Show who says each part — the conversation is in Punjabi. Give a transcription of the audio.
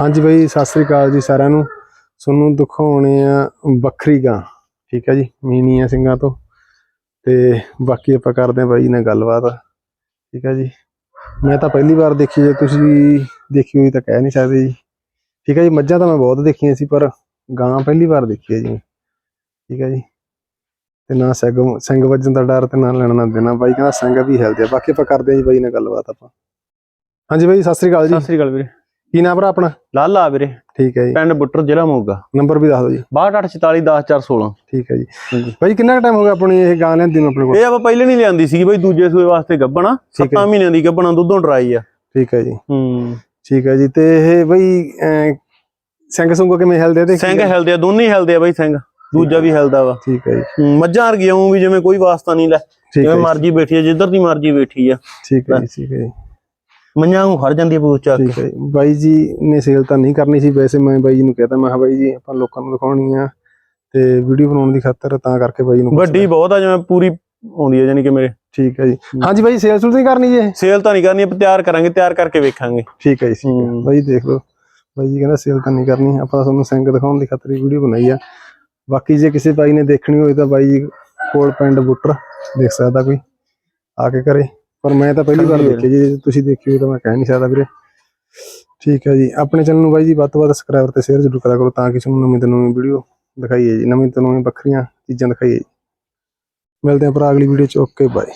Speaker 1: ਹਾਂਜੀ ਬਾਈ, ਸਤਿ ਸ੍ਰੀ ਅਕਾਲ ਜੀ ਸਾਰਿਆਂ ਨੂੰ। ਤੁਹਾਨੂੰ ਦਿਖਾਉਣੇ ਆ ਵੱਖਰੀ ਗਾਂ, ਠੀਕ ਹੈ ਜੀ, ਮੀਨੀਆਂ ਸਿੰਘਾਂ ਤੋਂ। ਤੇ ਬਾਕੀ ਆਪਾਂ ਕਰਦੇ ਆ ਬਾਈ ਨਾਲ ਗੱਲਬਾਤ, ਠੀਕ ਹੈ ਜੀ। ਮੈਂ ਤਾਂ ਪਹਿਲੀ ਵਾਰ ਦੇਖੀ ਜੇ, ਤੁਸੀਂ ਦੇਖੀ ਹੋਈ ਤਾਂ ਕਹਿ ਨਹੀਂ ਸਕਦੇ ਜੀ। ਠੀਕ ਹੈ ਜੀ, ਮੱਝਾਂ ਤਾਂ ਮੈਂ ਬਹੁਤ ਦੇਖੀਆਂ ਸੀ, ਪਰ ਗਾਂ ਪਹਿਲੀ ਵਾਰ ਦੇਖੀ ਹੈ ਜੀ ਠੀਕ ਹੈ ਜੀ। ਤੇ ਨਾ ਸਿੰਘ ਸਿੰਘ ਵੱਜਣ ਦਾ ਡਰ ਤੇ ਨਾ ਲੈਣਾ ਨਾ ਦੇਣਾ। ਬਾਈ ਕਹਿੰਦਾ ਸਿੰਘ ਵੀ ਹਿਲਦੇ ਆ। ਬਾਕੀ ਆਪਾਂ ਕਰਦੇ ਆ ਜੀ ਬਾਈ ਨਾਲ ਗੱਲਬਾਤ ਆਪਾਂ। ਹਾਂਜੀ ਬਾਈ, ਸਤਿ ਸ੍ਰੀ ਅਕਾਲ ਜੀ।
Speaker 2: ਸਤਿ ਸ੍ਰੀ ਅਕਾਲ ਵੀਰੇ।
Speaker 1: ਕੀ ਨਾਮ ਭਰਾ ਆਪਣਾ?
Speaker 2: ਲਾਲਾ ਵੀਰੇ।
Speaker 1: ਠੀਕ ਹੈ ਜੀ।
Speaker 2: ਪਿੰਡ ਬੁੱਟਰ ਜ਼ਿਲ੍ਹਾ ਮੋਗਾ।
Speaker 1: ਨੰਬਰ ਵੀ ਦੱਸ ਦਿਓ ਜੀ।
Speaker 2: 6244
Speaker 1: ਠੀਕ ਹੈ ਜੀ। ਭਾਈ ਕਿੰਨਾ ਟਾਈਮ ਹੋ ਗਿਆ ਆਪਣੀ ਇਹ ਗਾਂ ਲੈਂਦੀ ਨੂੰ ਆਪਣੇ ਕੋਲ?
Speaker 2: ਇਹ ਆਪਾਂ ਪਹਿਲੇ ਨਹੀਂ ਲਿਆਂਦੀ ਸੀਗੀ ਬਈ ਦੂਜੇ ਸੂਏ ਵਾਸਤੇ ਗੱਬਣਾ
Speaker 1: ਠੀਕ ਹੈ।
Speaker 2: 7 ਮਹੀਨਿਆਂ ਦੀ ਗੱਬਣਾ ਦੁੱਧੋਂ ਡਰਾਈ ਆ।
Speaker 1: ਠੀਕ ਹੈ ਜੀ।
Speaker 2: ਹੂੰ।
Speaker 1: ਠੀਕ ਹੈ ਜੀ। ਤੇ ਇਹ ਅਹ, ਸਿੰਘ ਸੁੰਗੋ ਕਿਵੇਂ ਹਿਲਦੇ ਤੇ
Speaker 2: ਸਿੰਘ ਹਿਲਦੇ ਆ ਦੋਨੇ ਹਿਲਦੇ ਆ ਬਈ ਸਿੰਘ। ਦੂਜਾ ਵੀ ਹਿਲਦਾ ਵਾ।
Speaker 1: ਠੀਕ ਹੈ ਜੀ।
Speaker 2: ਮੱਝਾਂ ਵਰਗੀਆਂ ਊਂ ਵੀ ਜਿਵੇਂ ਕੋਈ ਵਾਸਤਾ ਨਹੀਂ ਲੈ। ਜਿਵੇਂ ਮਰਜ਼ੀ ਬੈਠੀ ਆ ਜਿੱਧਰ ਦੀ ਮਰਜ਼ੀ ਬੈਠੀ ਆ।
Speaker 1: ਠੀਕ ਹੈ ਜੀ ਠੀਕ ਹੈ ਜੀ।
Speaker 2: ਮੰਝਾਂ ਨੂੰ ਖੜ ਜਾਂਦੀ ਬੂਚ ਚੱਕ
Speaker 1: ਠੀਕ
Speaker 2: ਕੇ।
Speaker 1: ਹੈ ਜੀ। ਬਾਈ ਜੀ ਨੇ ਸੇਲ ਤਾਂ ਨਹੀਂ ਕਰਨੀ ਸੀ ਵੈਸੇ ਮੈਂ ਬਾਈ ਜੀ ਨੂੰ ਕਹਤਾ ਮੈਂ ਕਿਹਾ ਬਾਈ ਜੀ ਆਪਾਂ ਲੋਕਾਂ ਨੂੰ ਦਿਖਾਉਣੀ ਆ ਤੇ ਵੀਡੀਓ ਬਣਾਉਣ ਦੀ ਖਾਤਰ ਤਾਂ ਕਰਕੇ ਬਾਈ ਨੂੰ
Speaker 2: ਵੱਡੀ ਬਹੁਤ ਆ ਜਿਵੇਂ ਪੂਰੀ ਆਉਂਦੀ ਆ ਜਾਨੀ ਕਿ ਮੇਰੇ।
Speaker 1: ਠੀਕ ਹੈ ਜੀ। ਹਾਂਜੀ ਬਾਈ ਸੇਲ ਸੁਲ ਨਹੀਂ ਕਰਨੀ ਜੀ? ਇਹ
Speaker 2: ਸੇਲ ਤਾਂ ਨਹੀਂ ਕਰਨੀ ਆਪਾਂ ਤਿਆਰ ਕਰਾਂਗੇ ਤਿਆਰ ਕਰਕੇ ਵੇਖਾਂਗੇ।
Speaker 1: ਠੀਕ ਹੈ ਜੀ ਠੀਕ ਹੈ।
Speaker 2: ਹੂੰ।
Speaker 1: ਬਾਈ ਦੇਖ ਲਓ ਬਾਈ ਜੀ ਕਹਿੰਦਾ ਸੇਲ ਤਾਂ ਨਹੀਂ ਕਰਨੀ ਆਪਾਂ ਤੁਹਾਨੂੰ ਸਿੰਘ ਦਿਖਾਉਣ ਦੀ ਖਾਤਰ ਹੀ ਵੀਡੀਓ ਬਣਾਈ ਆ। ਬਾਕੀ ਜੇ ਕਿਸੇ ਬਾਈ ਨੇ ਦੇਖਣੀ ਹੋਵੇ ਤਾਂ ਬਾਈ ਜੀ ਕੋਲ ਪਿੰਡ ਬੁੱਟਰ ਦੇਖ ਸਕਦਾ ਕੋਈ ਆ ਕੇ ਕਰੇ। ਪਰ ਮੈਂ ਤਾਂ ਪਹਿਲੀ ਵਾਰ ਦੇਖੀ ਜੀ ਤੁਸੀਂ ਦੇਖੀ ਹੋਵੇ ਤਾਂ ਮੈਂ ਕਹਿ ਨਹੀਂ ਸਕਦਾ ਵੀਰੇ। ਠੀਕ ਹੈ ਜੀ ਆਪਣੇ ਚੈਨਲ ਨੂੰ ਬਾਈ ਜੀ ਵੱਧ ਤੋਂ ਵੱਧ ਸਬਸਕ੍ਰਾਈਬਰ ਤੇ ਸ਼ੇਅਰ ਜ਼ਰੂਰ ਕਰਿਆ ਕਰੋ ਤਾਂ ਕਿ ਤੁਹਾਨੂੰ ਨਵੀਂ ਤੋਂ ਨਵੀਂ ਵੀਡੀਓ ਦਿਖਾਈਏ ਜੀ ਨਵੀਂ ਤੋਂ ਨਵੀਂ ਵੱਖਰੀਆਂ ਚੀਜ਼ਾਂ ਦਿਖਾਈਏ ਜੀ। ਮਿਲਦੇ ਹਾਂ ਭਰਾ ਅਗਲੀ ਵੀਡੀਓ ਚ ਓਕੇ ਬਾਏ